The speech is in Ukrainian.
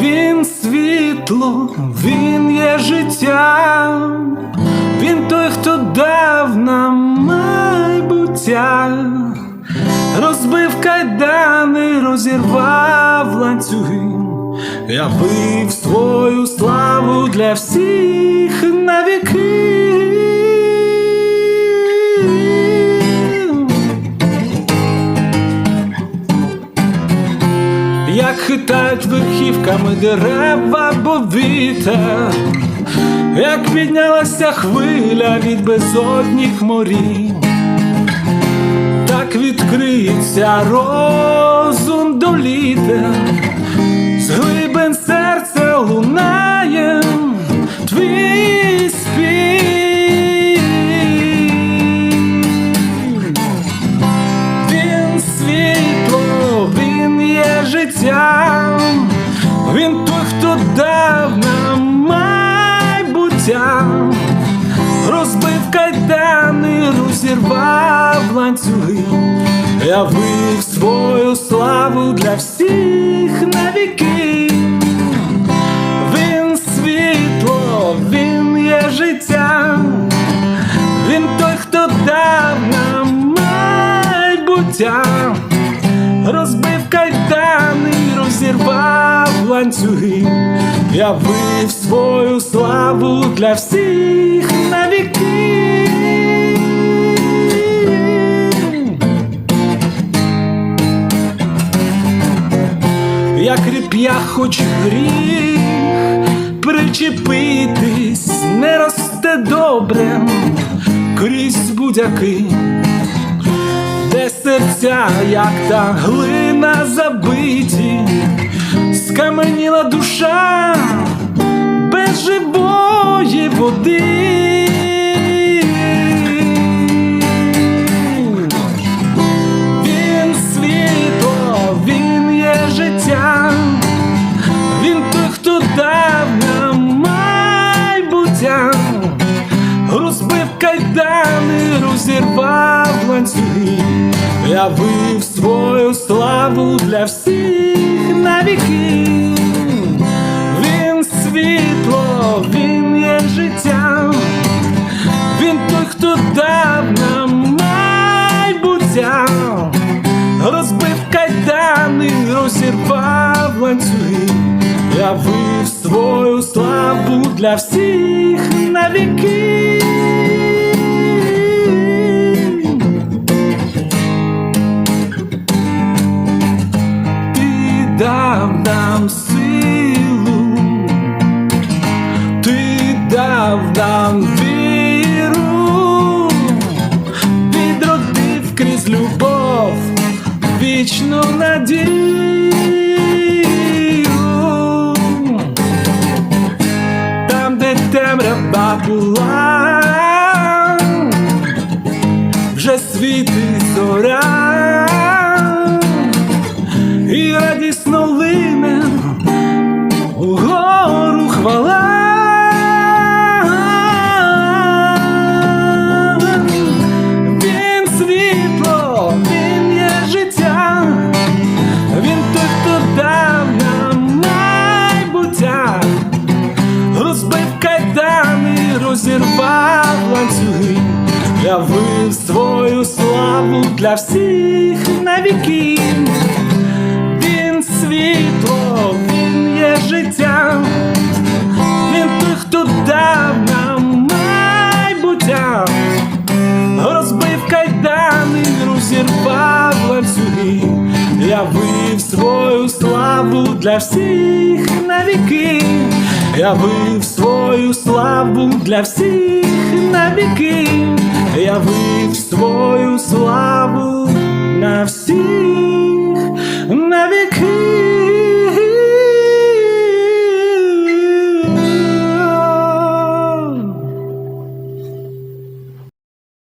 Він світло, він є життя, він той, хто дав нам майбуття, розбив кайдани, розірвав ланцюги, явив свою славу для всіх навіки. Хитають верхівками дерева, бо вітер, як піднялася хвиля від безодніх морів, так відкриється розум до літер, він той, хто дав нам майбуття, розбив кайдани, розірвав ланцюги, явив свою славу для всіх навіки. Він світло, він є життя, він той, хто дав нам майбуття, розбив кайдани, розірвав ланцюги, явив свою славу для всіх навіки. Як ріп'я хоч гріх причепитись не росте добре крізь будь-який, де серця, як та глина забиті, скаменіла душа без живої води. Він світло, він є життя, він той, хто дав нам майбуття, розбив кайдани, розірвав ланцюги, явив свою славу для всіх навіки. Він світло, він є життя, він той, хто дав нам майбуття, розбив кайдани, розірвав ланцюги, явив свою славу для всіх навіки. Вічну надію. Там, де темрява була, вже світить зоря, і радісно лине для всіх навіки. Він світло, він є життя, він той, хто дав нам майбуття, розбив кайдани, розірвав ланцюги, явив свою славу для всіх навіки, явив свою славу для всіх навіки, явив свою славу на всіх.